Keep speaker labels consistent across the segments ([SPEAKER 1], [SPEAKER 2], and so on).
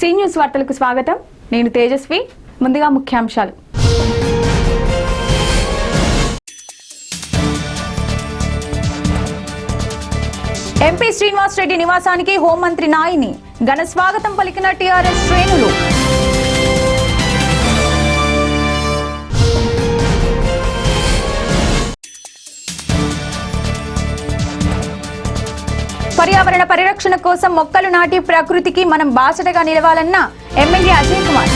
[SPEAKER 1] See news వార్తలకు స్వాగతం. నేను తేజస్వి. ముందుగా ముఖ్యాంశాలు. ఎంపీ శ్రీనివాస్ రెడ్డి నివాసానికి హోంమంత్రి నాయిని. ఘన స్వాగతం పలికిన టీఆర్ఎస్ శ్రేణులు. పరిరక్షణ కోసం మొక్కలు నాటి ప్రకృతికి మనం బాసటగా నిలవాలన్న ఎమ్మెల్యే అజయ్ కుమార్.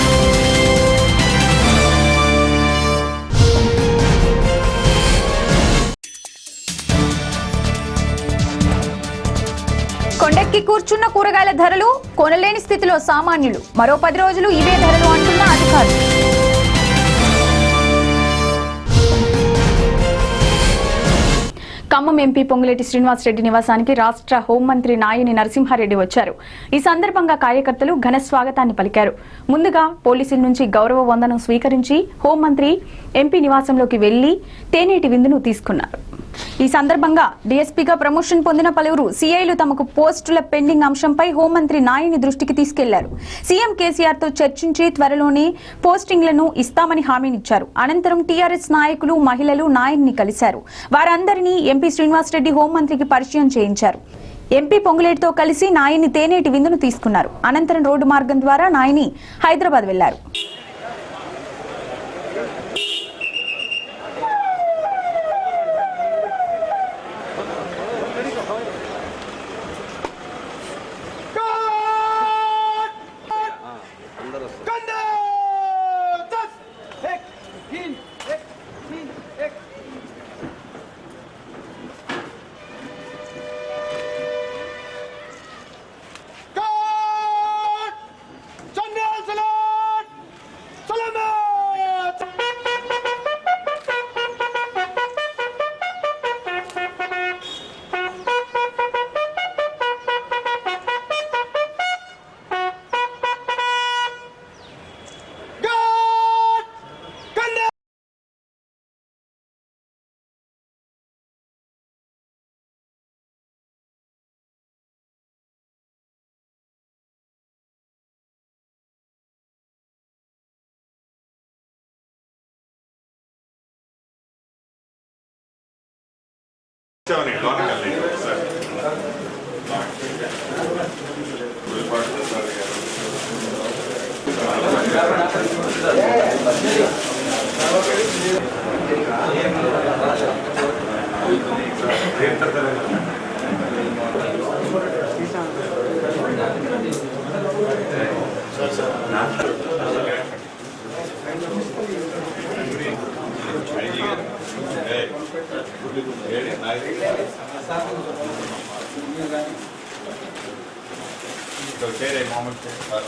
[SPEAKER 1] కొండెక్కి కూర్చున్న కూరగాయల ధరలు కొనలేని స్థితిలో సామాన్యులు. మరో పది రోజులు ఇవే ధరలు అంటున్న అధికారులు. ఖమ్మం ఎంపీ పొంగులేటి శ్రీనివాసరెడ్డి నివాసానికి రాష్ట్ర హోంమంత్రి నాయని నరసింహారెడ్డి వచ్చారు. ఈ సందర్భంగా కార్యకర్తలు ఘన స్వాగతాన్ని పలికారు. ముందుగా పోలీసుల నుంచి గౌరవ వందనం స్వీకరించి హోంమంత్రి ఎంపీ నివాసంలోకి వెళ్ళి తేనేటి విందును తీసుకున్నారు. ఈ సందర్భంగా డీఎస్పీగా ప్రమోషన్ పొందిన పలువురు సీఐలు తమకు పోస్టుల పెండింగ్ అంశంపై హోంమంత్రి నాయిని దృష్టికి తీసుకెళ్ళారు. సీఎం కేసీఆర్తో చర్చించి త్వరలోనే పోస్టింగ్లను ఇస్తామని హామీనిచ్చారు. అనంతరం టీఆర్ఎస్ నాయకులు మహిళలు నాయన్ని కలిశారు. వారందరినీ ఎంపీ శ్రీనివాసరెడ్డి హోంమంత్రికి పరిచయం చేయించారు. ఎంపీ పొంగులేటితో కలిసి నాయని తేనేటి విందును తీసుకున్నారు. అనంతరం రోడ్డు మార్గం ద్వారా నాయని హైదరాబాద్ వెళ్ళారు.
[SPEAKER 2] వచ్చామని లోనకి వెళ్ళండి సార్ గుడిపాటు సార్ గారు ఇక్కడ చేరే మామూలు సార్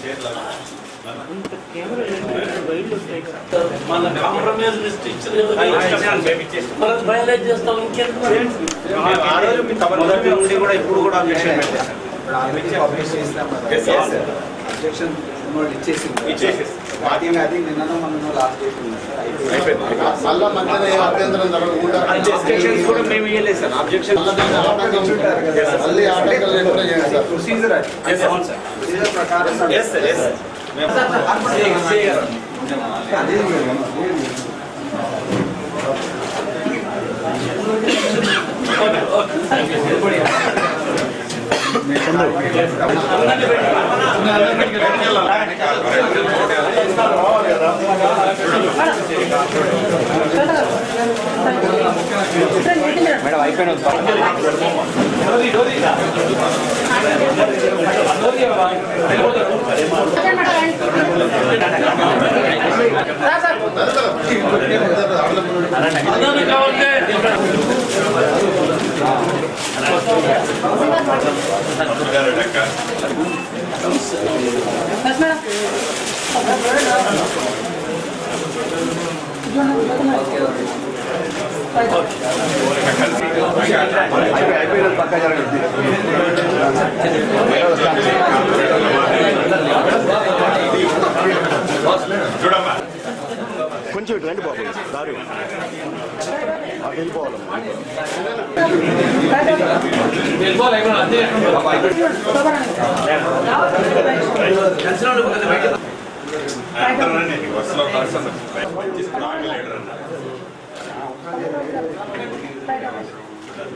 [SPEAKER 2] చేర్లాగా
[SPEAKER 3] మన కాంప్రమైజ్ లిస్ట్ ఇచ్చారు మనం బయలుదేరి చేస్తాం ఇంకెందుకు
[SPEAKER 4] ఆ రోజు మీ మొదటి నుండి కూడా ఇప్పుడు కూడా అబ్జెక్షన్ పెట్టేశారు పబ్లిష్ చేసినాం
[SPEAKER 2] Yes, sir.
[SPEAKER 4] అబ్జెక్షన్ ఇచ్చేసింది
[SPEAKER 2] ఇచ్చేసేసి.
[SPEAKER 4] వాటి అది నిన్న మన లాస్ట్ డేట్ ఉంది సార్
[SPEAKER 2] అయిపోయింది.
[SPEAKER 5] మళ్ళా మధ్యలో ఏ అభ్యంతరం జరగకుండా
[SPEAKER 4] అబ్జెక్షన్స్ కూడా మేము ఇవ్వలేదు సార్ అబ్జెక్షన్
[SPEAKER 5] మళ్ళా దీన్ని ఆటంకం మళ్ళీ ఆటంకాలు లేకుండా చేయండి సార్
[SPEAKER 4] ప్రొసీజర్ అది
[SPEAKER 2] Yes, అవును సార్.
[SPEAKER 4] ప్రొసీజర్ ప్రకారం
[SPEAKER 2] Yes,
[SPEAKER 4] మేడం అయిపోయిన
[SPEAKER 3] అందరూ కావాలంటే
[SPEAKER 2] గారు లెక్క
[SPEAKER 4] అయిపోయిన పక్క జరగదు
[SPEAKER 2] చూడమ్మా.
[SPEAKER 5] కొంచెం ఇటు రండి బాబు దారి
[SPEAKER 2] అంటారండి బస్సులో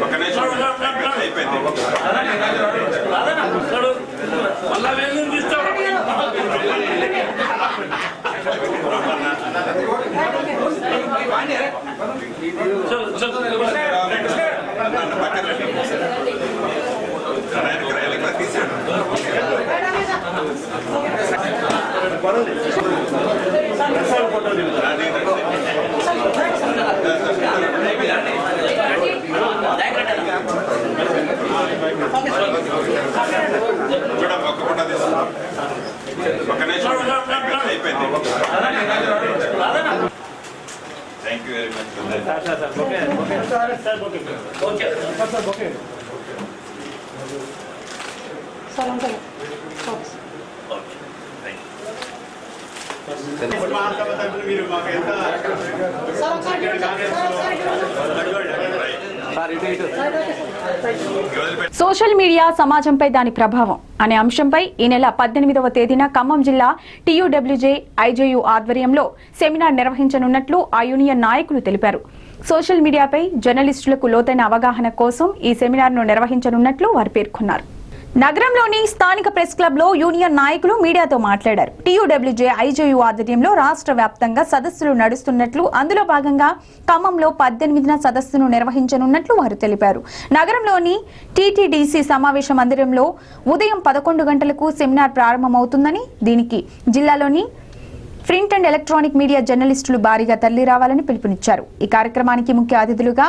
[SPEAKER 2] మంచి యాక్టివ్ నిమిషం అయిపోయింది
[SPEAKER 3] మళ్ళా వెళ్ళి తీస్తాడు చలో చలో
[SPEAKER 2] నన్ను పక్కన రండి. వెనక్కి రా, వెనక్కి రా, తీసేయండి. రాని, కూడా ఒక్కకుండా తీసుకో ఒక నిమిషం అయిపోయింది thank you very much okay sir ఎంత వదిలిపెట్టి
[SPEAKER 1] సోషల్ మీడియా సమాజంపై దాని ప్రభావం అనే అంశంపై ఈ నెల పద్దెనిమిదవ తేదీన ఖమ్మం జిల్లా టీయూడబ్ల్యూజే ఐజేయు ఆధ్వర్యంలో సెమినార్ నిర్వహించనున్నట్లు ఆ యూనియన్ నాయకులు తెలిపారు. సోషల్ మీడియాపై జర్నలిస్టులకు లోతైన అవగాహన కోసం ఈ సెమినార్ను నిర్వహించనున్నట్లు వారు పేర్కొన్నారు. నగరంలోని స్థానిక ప్రెస్ క్లబ్లో యూనియన్ నాయకులు మీడియాతో మాట్లాడారు. టీయూడబ్ల్యూజే ఐజేయు ఆధ్వర్యంలో రాష్ట్ర వ్యాప్తంగా సదస్సులు నడుస్తున్నట్లు అందులో భాగంగా ఖమ్మంలో పద్దెనిమిదిన సదస్సును నిర్వహించనున్నట్లు వారు తెలిపారు. నగరంలోని టీటీడీసీ సమావేశ మందిరంలో ఉదయం పదకొండు గంటలకు సెమినార్ ప్రారంభమవుతుందని దీనికి జిల్లాలోని ప్రింట్ అండ్ ఎలక్ట్రానిక్ మీడియా జర్నలిస్టులు భారీగా తరలి రావాలని పిలుపునిచ్చారు. ఈ కార్యక్రమానికి ముఖ్య అతిథులుగా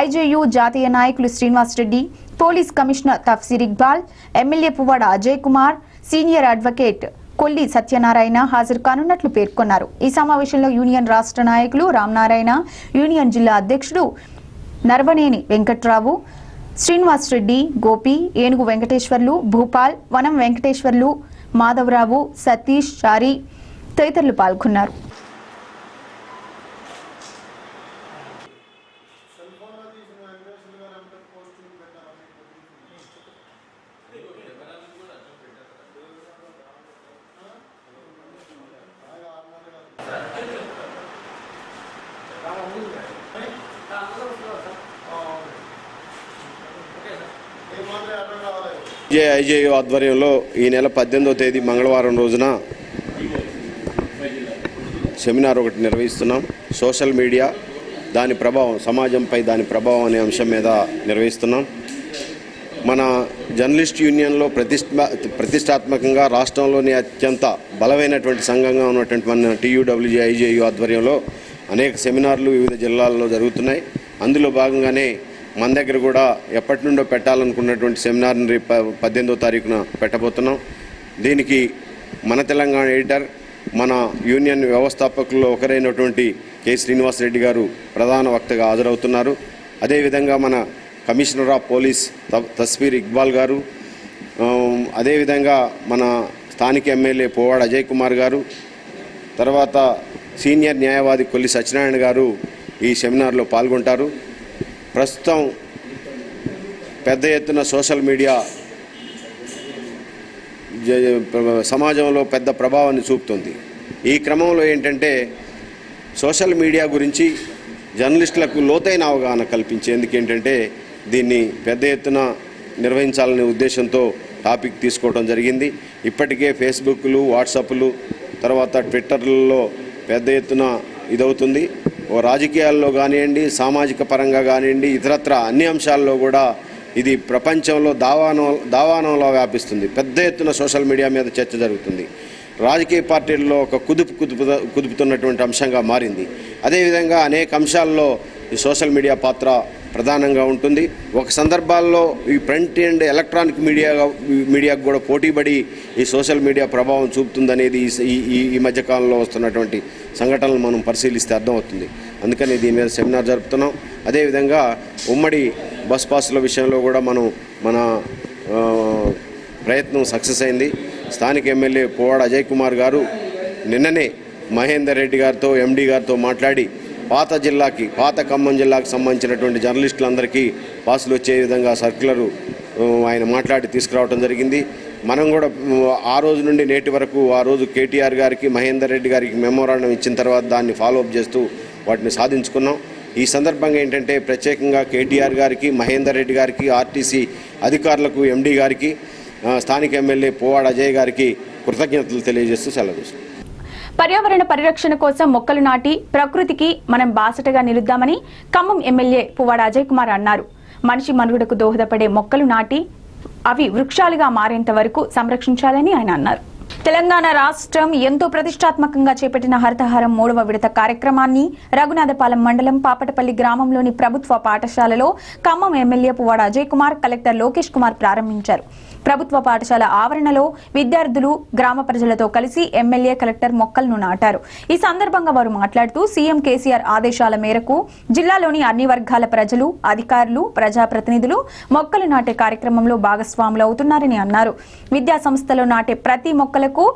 [SPEAKER 1] ఐజేయు జాతీయ నాయకులు Srinivas Reddy police commissioner Tafseer Iqbal MLA Puvvada Ajay Kumar senior advocate Kolli Satyanarayana హాజరు కానున్నట్లు పేర్కొన్నారు. ఈ సమావేశంలో యూనియన్ రాష్ట్ర నాయకులు రామనారాయణ యూనియన్ జిల్లా అధ్యక్షుడు నర్వనేని వెంకట్రావు శ్రీనివాస్ రెడ్డి గోపి ఏనుగు వెంకటేశ్వర్లు భూపాల్ వనం వెంకటేశ్వర్లు మాధవరావు సతీష్ చారి తదితరులు పాల్గొన్నారు.
[SPEAKER 6] జేఐజేయు ఆధ్వర్యంలో ఈ నెల పద్దెనిమిదవ తేదీ మంగళవారం రోజున సెమినార్ ఒకటి నిర్వహిస్తున్నాం. సోషల్ మీడియా దాని ప్రభావం సమాజంపై దాని ప్రభావం అనే అంశం మీద నిర్వహిస్తున్నాం. మన జర్నలిస్ట్ యూనియన్లో ప్రతిష్ట ప్రతిష్టాత్మకంగా రాష్ట్రంలోని అత్యంత బలమైనటువంటి సంఘంగా ఉన్నటువంటి మన టీయూడబ్ల్యూజీ ఐజేయు ఆధ్వర్యంలో అనేక సెమినార్లు వివిధ జిల్లాల్లో జరుగుతున్నాయి. అందులో భాగంగానే మన దగ్గర కూడా ఎప్పటి నుండో పెట్టాలనుకున్నటువంటి సెమినార్ని రేపు పద్దెనిమిదో తారీఖున పెట్టబోతున్నాం. దీనికి మన తెలంగాణ ఎడిటర్ మన యూనియన్ వ్యవస్థాపకుల్లో ఒకరైనటువంటి కె. శ్రీనివాసరెడ్డి గారు ప్రధాన వక్తగా హాజరవుతున్నారు. అదేవిధంగా మన కమిషనర్ ఆఫ్ పోలీస్ త- తస్వీర్ ఇక్బాల్ గారు అదేవిధంగా మన స్థానిక ఎమ్మెల్యే పోవాడ అజయ్ కుమార్ గారు తర్వాత సీనియర్ న్యాయవాది కొల్లి సత్యనారాయణ గారు ఈ సెమినార్లో పాల్గొంటారు. ప్రస్తుతం పెద్ద ఎత్తున సోషల్ మీడియా సమాజంలో పెద్ద ప్రభావాన్ని చూపుతుంది. ఈ క్రమంలో ఏంటంటే సోషల్ మీడియా గురించి జర్నలిస్టులకు లోతైన అవగాహన కల్పించేందుకు ఏంటంటే దీన్ని పెద్ద ఎత్తున నిర్వహించాలనే ఉద్దేశంతో టాపిక్ తీసుకోవడం జరిగింది. ఇప్పటికే ఫేస్బుక్లు వాట్సాప్లు తర్వాత ట్విట్టర్లలో పెద్ద ఎత్తున ఇదవుతుంది. ఓ రాజకీయాల్లో కానివ్వండి సామాజిక పరంగా కానివ్వండి ఇతరత్ర అన్ని అంశాల్లో కూడా ఇది ప్రపంచంలో దావానం దావానంలో వ్యాపిస్తుంది. పెద్ద ఎత్తున సోషల్ మీడియా మీద చర్చ జరుగుతుంది. రాజకీయ పార్టీల్లో ఒక కుదుపు కుదుపు కుదుపుతున్నటువంటి అంశంగా మారింది. అదేవిధంగా అనేక అంశాల్లో ఈ సోషల్ మీడియా పాత్ర ప్రధానంగా ఉంటుంది. ఒక సందర్భాల్లో ఈ ప్రింట్ అండ్ ఎలక్ట్రానిక్ మీడియా మీడియాకు కూడా పోటీపడి ఈ సోషల్ మీడియా ప్రభావం చూపుతుందనేది ఈ ఈ ఈ మధ్యకాలంలో వస్తున్నటువంటి సంఘటనలు మనం పరిశీలిస్తే అర్థమవుతుంది. అందుకని దీని మీద సెమినార్ జరుపుతున్నాం. అదేవిధంగా ఉమ్మడి బస్ పాసుల విషయంలో కూడా మనం మన ప్రయత్నం సక్సెస్ అయింది. స్థానిక ఎమ్మెల్యే పోవాడ అజయ్ కుమార్ గారు నిన్ననే మహేందర్ రెడ్డి గారితో ఎండీ గారితో మాట్లాడి పాత జిల్లాకి పాత ఖమ్మం జిల్లాకు సంబంధించినటువంటి జర్నలిస్టులందరికీ పాసులు వచ్చే విధంగా సర్క్యులరు ఆయన మాట్లాడి తీసుకురావడం జరిగింది. మనం కూడా ఆ రోజు నుండి నేటి వరకు ఆ రోజు కేటీఆర్ గారికి మహేందర్ రెడ్డి గారికి మెమోరాండం ఇచ్చిన తర్వాత దాన్ని ఫాలోఅప్ చేస్తూ వాటిని సాధించుకున్నాం. ఈ సందర్భంగా ఏంటంటే ప్రత్యేకంగా కేటీఆర్ గారికి మహేందర్ రెడ్డి గారికి ఆర్టీసీ అధికారులకు ఎండీ గారికి స్థానిక ఎమ్మెల్యే పోవాడ అజయ్ గారికి కృతజ్ఞతలు తెలియజేస్తూ సెలవు
[SPEAKER 1] పర్యావరణ పరిరక్షణ కోసం మొక్కలు నాటి ప్రకృతికి మనం బాసటగా నిలుద్దామని ఖమ్మం ఎమ్మెల్యే పువ్వాడ అజయ్ కుమార్ అన్నారు. మనిషి మనుగడకు దోహదపడే మొక్కలు నాటి అవి వృక్షాలుగా మారేంత వరకు సంరక్షించాలని ఆయన అన్నారు. తెలంగాణ రాష్ట్రం ఎంతో ప్రతిష్టాత్మకంగా చేపట్టిన హరితహారం మూడవ విడత కార్యక్రమాన్ని రఘునాథపాలెం మండలం పాపటపల్లి గ్రామంలోని ప్రభుత్వ పాఠశాలలో ఖమ్మం ఎమ్మెల్యే పువ్వాడ అజయ్ కుమార్ కలెక్టర్ లోకేష్ కుమార్ ప్రారంభించారు. ప్రభుత్వ పాఠశాల ఆవరణలో విద్యార్థులు గ్రామ ప్రజలతో కలిసి ఎమ్మెల్యే కలెక్టర్ మొక్కలను నాటారు. ఈ సందర్భంగా వారు మాట్లాడుతూ సీఎం కేసీఆర్ ఆదేశాల మేరకు జిల్లాలోని అన్ని వర్గాల ప్రజలు అధికారులు ప్రజాప్రతినిధులు మొక్కలు నాటే కార్యక్రమంలో భాగస్వాములు అవుతున్నారని అన్నారు. విద్యా సంస్థలో నాటే ప్రతి మొక్కలకు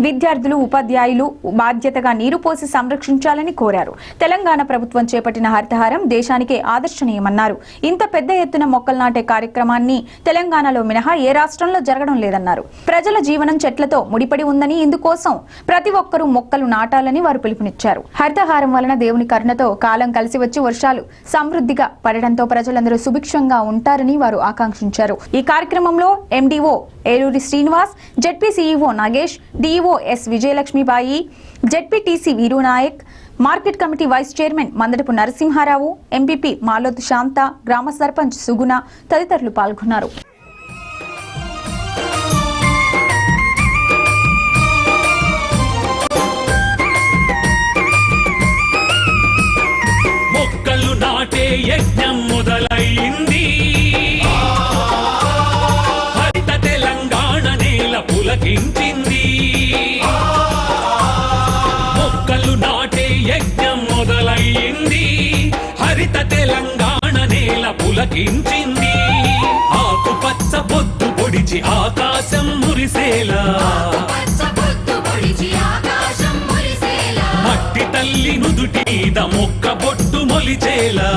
[SPEAKER 1] విద్యార్థులు ఉపాధ్యాయులు బాధ్యతగా నీరు పోసి సంరక్షించాలని కోరారు. తెలంగాణ ప్రభుత్వం చేపట్టిన హరితహారం దేశానికే ఆదర్శనీయమన్నారు. ఇంత పెద్ద ఎత్తున మొక్కలు నాటే కార్యక్రమాన్ని తెలంగాణలో మినహా ఏ రాష్ట్రంలో జరగడం లేదన్నారు. ప్రజల జీవనం చెట్లతో ముడిపడి ఉందని ఇందుకోసం ప్రతి ఒక్కరూ మొక్కలు నాటాలని వారు పిలుపునిచ్చారు. హరితహారం వలన దేవుని కరుణతో కాలం కలిసి వచ్చి వర్షాలు సమృద్ధిగా పడడంతో ప్రజలందరూ సుభిక్షంగా ఉంటారని వారు ఆకాంక్షించారు. ఈ కార్యక్రమంలో MDO Eluri Srinivas ZP CEO Nagesh DEO S Vijayalakshmibai ZPTC Veeru Naik market committee vice chairman Mandadapu Narasimharao MPP Malod Shanta గ్రామ సర్పంచ్ సుగుణ తదితరులు పాల్గొన్నారు.
[SPEAKER 3] నేల ఆకుపచ్చ పొద్దు పొడిచి ఆకాశం మురిసేలా.
[SPEAKER 7] పొడిచి ఆకాశం మురిసేలా
[SPEAKER 3] మట్టి తల్లి నుదుటి మీద మొక్క బొట్టు మొలిచేలా.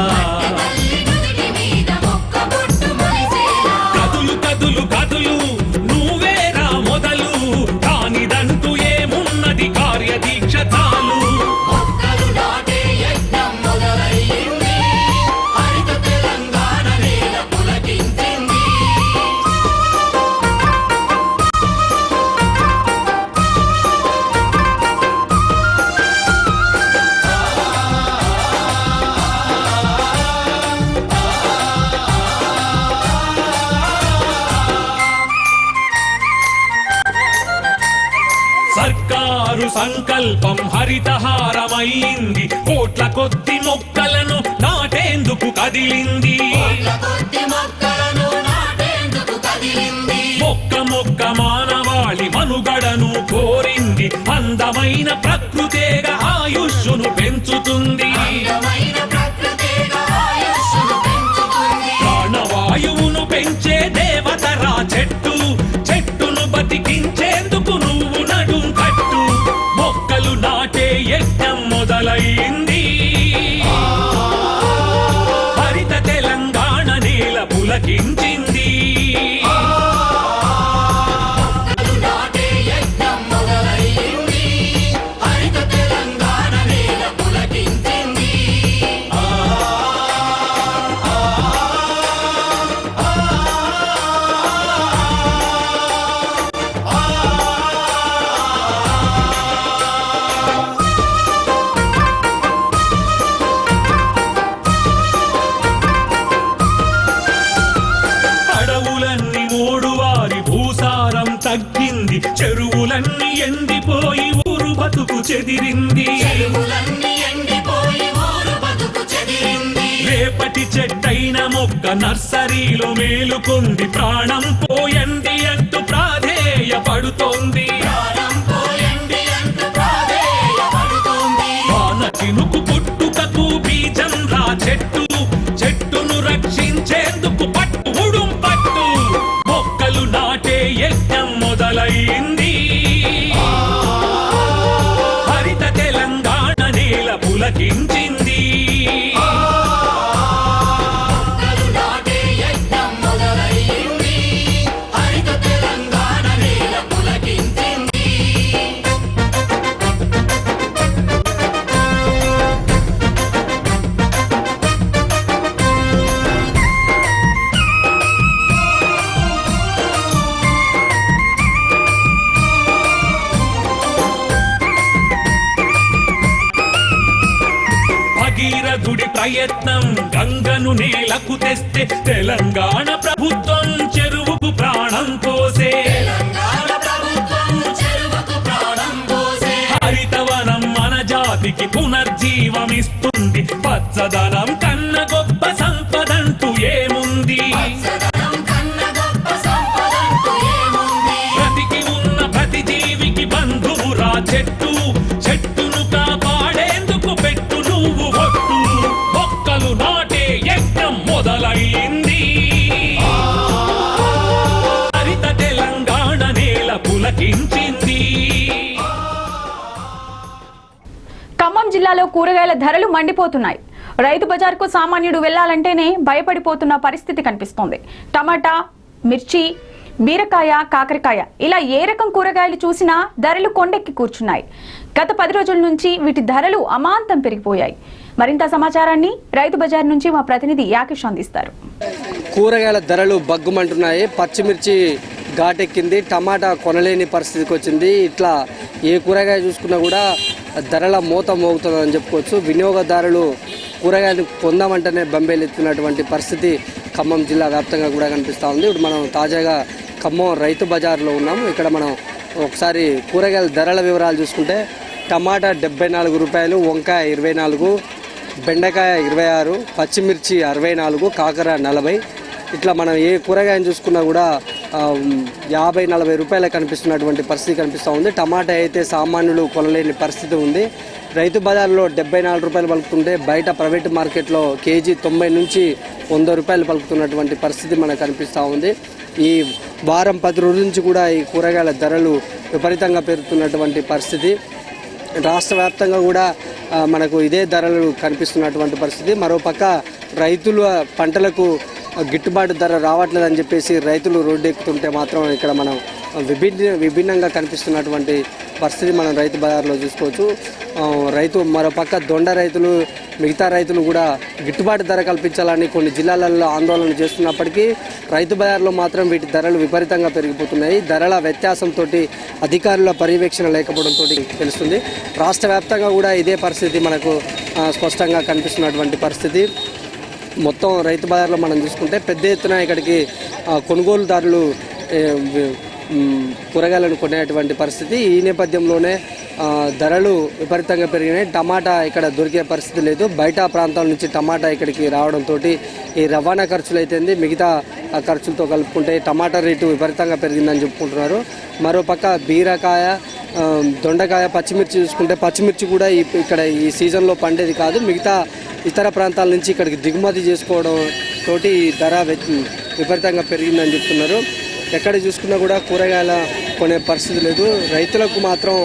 [SPEAKER 3] సంపడను కోరింది. అందమైన ప్రకృతేగా ఆయుష్ను పెంచుతుంది. ప్రాణవాయువును పెంచే దేవతరా చెట్టు. చెట్టును బతికించేందుకు నువ్వు నడుం కట్టు.
[SPEAKER 7] మొక్కలు నాటే యజ్ఞం మొదలైంది హరిత తెలంగాణ నేల పులకించింది.
[SPEAKER 3] చెదిరింది. రేపటి చెట్టైన మొక్క నర్సరీలో మేలుకుంది. ప్రాణం పోయండి అంటూ ప్రాధేయపడుతోంది. వాన చినుకు పుట్టుకకు బీజం రా చెట్టు భగీరథుడి ప్రయత్నం గంగను నేలకు తెస్తే తెలంగాణ ప్రభుత్వం చెరువుకు ప్రాణం పోసే.
[SPEAKER 7] తెలంగాణ ప్రభుత్వం చెరువుకు ప్రాణం పోసే.
[SPEAKER 3] హరితవనం మన జాతికి పునర్జీవమిస్తుంది. పచ్చదనం కన్న
[SPEAKER 1] జిల్లాలో కూరగాయల ధరలు మండిపోతున్నాయి. రైతు బజార్కు సామాన్యుడు వెళ్ళాలంటేనే భయపడిపోతున్న పరిస్థితి కనిపిస్తోంది. టమాటా మిర్చి బీరకాయ కాకరకాయ ఇలా ఏ రకం కూరగాయలు చూసినా ధరలు కొండెక్కి కూర్చున్నాయి. గత పది రోజుల నుంచి వీటి ధరలు అమాంతం పెరిగిపోయాయి. మరింత సమాచారాన్ని రైతు బజార్ నుంచి మా ప్రతినిధి యాకిష్ అందిస్తారు.
[SPEAKER 8] కూరగాయల ధరలు బగ్గుమంటున్నాయి. పచ్చిమిర్చి ఘాటెక్కింది. టమాటా కొనలేని పరిస్థితికి వచ్చింది. ఇట్లా ఏ కూరగాయ చూసుకున్నా కూడా ధరల మూత మోగుతుందని చెప్పుకోవచ్చు. వినియోగదారులు కూరగాయలు పొందామంటేనే బెంబేలెత్తున్నటువంటి పరిస్థితి ఖమ్మం జిల్లా వ్యాప్తంగా కూడా కనిపిస్తూ ఉంది. ఇప్పుడు మనం తాజాగా ఖమ్మం రైతు బజార్లో ఉన్నాం ఇక్కడ మనం ఒకసారి కూరగాయల ధరల వివరాలు చూసుకుంటే టమాటా డెబ్బై నాలుగు రూపాయలు వంకాయ ఇరవై నాలుగు బెండకాయ ఇరవై ఆరు పచ్చిమిర్చి అరవై నాలుగు కాకర నలభై. ఇట్లా మనం ఏ కూరగాయను చూసుకున్నా కూడా యాభై నలభై రూపాయలు కనిపిస్తున్నటువంటి పరిస్థితి కనిపిస్తూ ఉంది. టమాటా అయితే సామాన్యులు కొనలేని పరిస్థితి ఉంది. రైతు బజార్లో డెబ్బై నాలుగు రూపాయలు పలుకుతుంటే బయట ప్రైవేట్ మార్కెట్లో కేజీ తొంభై నుంచి వంద రూపాయలు పలుకుతున్నటువంటి పరిస్థితి మనకు కనిపిస్తూ ఉంది. ఈ వారం పది రోజుల నుంచి కూడా ఈ కూరగాయల ధరలు విపరీతంగా పెరుగుతున్నటువంటి పరిస్థితి. రాష్ట్ర వ్యాప్తంగా కూడా మనకు ఇదే ధరలు కనిపిస్తున్నటువంటి పరిస్థితి. మరోపక్క రైతుల పంటలకు గిట్టుబాటు ధర రావట్లేదని చెప్పేసి రైతులు రోడ్డు ఎక్కుతుంటే మాత్రం ఇక్కడ మనం విభిన్న విభిన్నంగా కనిపిస్తున్నటువంటి పరిస్థితి మనం రైతు బజార్లో చూసుకోవచ్చు. రైతు మరోపక్క దొండ రైతులు మిగతా రైతులు కూడా గిట్టుబాటు ధర కల్పించాలని కొన్ని జిల్లాలలో ఆందోళన చేస్తున్నప్పటికీ రైతు బజార్లో మాత్రం వీటి ధరలు విపరీతంగా పెరిగిపోతున్నాయి. ధరల వ్యత్యాసంతో అధికారుల పర్యవేక్షణ లేకపోవడంతో తెలుస్తుంది. రాష్ట్ర వ్యాప్తంగా కూడా ఇదే పరిస్థితి మనకు స్పష్టంగా కనిపిస్తున్నటువంటి పరిస్థితి. మొత్తం రైతు బజార్లో మనం చూసుకుంటే పెద్ద ఎత్తున ఇక్కడికి కొనుగోలుదారులు కూరగాయలను కొనేటువంటి పరిస్థితి. ఈ నేపథ్యంలోనే ధరలు విపరీతంగా పెరిగినాయి. టమాటా ఇక్కడ దొరికే పరిస్థితి లేదు. బయట ప్రాంతాల నుంచి టమాటా ఇక్కడికి రావడంతో ఈ రవాణా ఖర్చులు అయితేంది మిగతా ఖర్చులతో కలుపుకుంటే టమాటా రేటు విపరీతంగా పెరిగిందని చెప్పుకుంటున్నారు. మరోపక్క బీరకాయ దొండకాయ పచ్చిమిర్చి చూసుకుంటే పచ్చిమిర్చి కూడా ఇక్కడ ఈ సీజన్లో పండేది కాదు. మిగతా ఇతర ప్రాంతాల నుంచి ఇక్కడికి దిగుమతి చేసుకోవడం తోటి ధర విపరీతంగా పెరిగిందని చెప్తున్నారు. ఎక్కడ చూసుకున్నా కూడా కూరగాయల కొనే పరిస్థితి లేదు. రైతులకు మాత్రం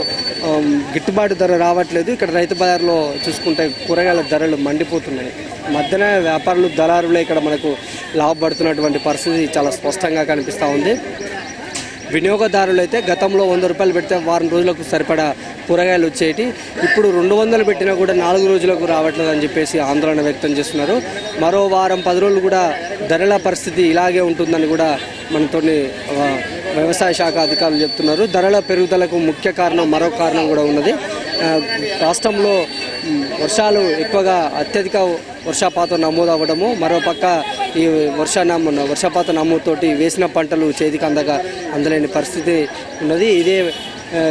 [SPEAKER 8] గిట్టుబాటు ధర రావట్లేదు. ఇక్కడ రైతు బజార్లో చూసుకుంటే కూరగాయల ధరలు మండిపోతున్నాయి. మధ్యన వ్యాపారులు దళారులే ఇక్కడ మనకు లాభపడుతున్నటువంటి పరిస్థితి చాలా స్పష్టంగా కనిపిస్తూ ఉంది. వినియోగదారులు అయితే గతంలో వంద రూపాయలు పెడితే వారం రోజులకు సరిపడా కూరగాయలు వచ్చేటి. ఇప్పుడు రెండు వందలు పెట్టినా కూడా నాలుగు రోజులకు రావట్లేదు అని చెప్పేసి ఆందోళన వ్యక్తం చేస్తున్నారు. మరో వారం పది రోజులు కూడా ధరల పరిస్థితి ఇలాగే ఉంటుందని కూడా మనతో వ్యవసాయ శాఖ అధికారులు చెప్తున్నారు. ధరల పెరుగుదలకు ముఖ్య కారణం మరో కారణం కూడా ఉన్నది. రాష్ట్రంలో వర్షాలు ఎక్కువగా అత్యధిక వర్షపాతం నమోదు అవ్వడము మరోపక్క ఈ వర్ష వర్షపాత నమ్ముతోటి వేసిన పంటలు చేతికి అందక అందలేని పరిస్థితి ఉన్నది. ఇదే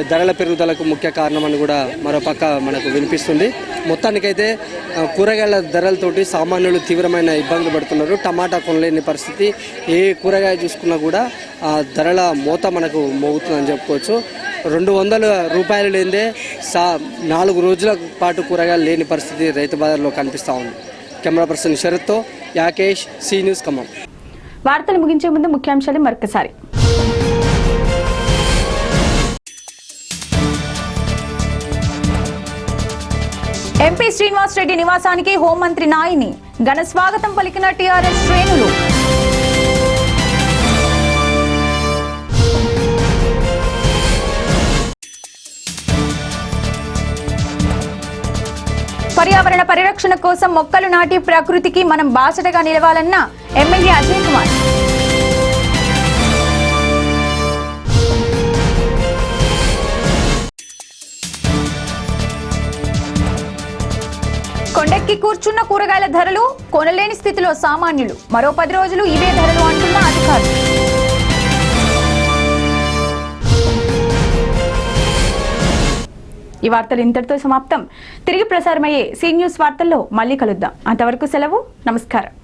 [SPEAKER 8] ధరల పెరుగుదలకు ముఖ్య కారణం అని కూడా మరోపక్క మనకు వినిపిస్తుంది. మొత్తానికైతే కూరగాయల ధరలతోటి సామాన్యులు తీవ్రమైన ఇబ్బందులు పడుతున్నారు. టమాటా కొనలేని పరిస్థితి. ఏ కూరగాయ చూసుకున్నా కూడా ఆ ధరల మోత మనకు మోగుతుందని చెప్పుకోవచ్చు. రెండు వందల రూపాయలు లేదే సా నాలుగు రోజుల పాటు కూరగాయలు లేని పరిస్థితి రైతు బజార్లో కనిపిస్తూ ఉంది. కెమెరా పర్సన్ శరత్తో యాకేష్ సీ న్యూస్ ఖమ్మం
[SPEAKER 1] వార్తలు ముగించే ముందు ముఖ్యాంశాలు మరొకసారి ఎంపీ శ్రీనివాస్ రెడ్డి నివాసానికి హోంమంత్రి నాయిని. ఘన స్వాగతం పలికిన టీఆర్ఎస్ శ్రేణులు. పర్యావరణ పరిరక్షణ కోసం మొక్కలు నాటి ప్రకృతికి మనం బాసటగా నిలవాలన్న ఎమ్మెల్యే అజయ్ కుమార్. కొండెక్కి కూర్చున్న కూరగాయల ధరలు కొనలేని స్థితిలో సామాన్యులు. మరో పది రోజులు ఇవే ధరలు అంటున్న అధికారులు. ఈ వార్తలు ఇంతటితో సమాప్తం. తిరిగి ప్రసారమయ్యే సీ న్యూస్ వార్తల్లో మళ్ళీ కలుద్దాం. అంతవరకు సెలవు నమస్కారం.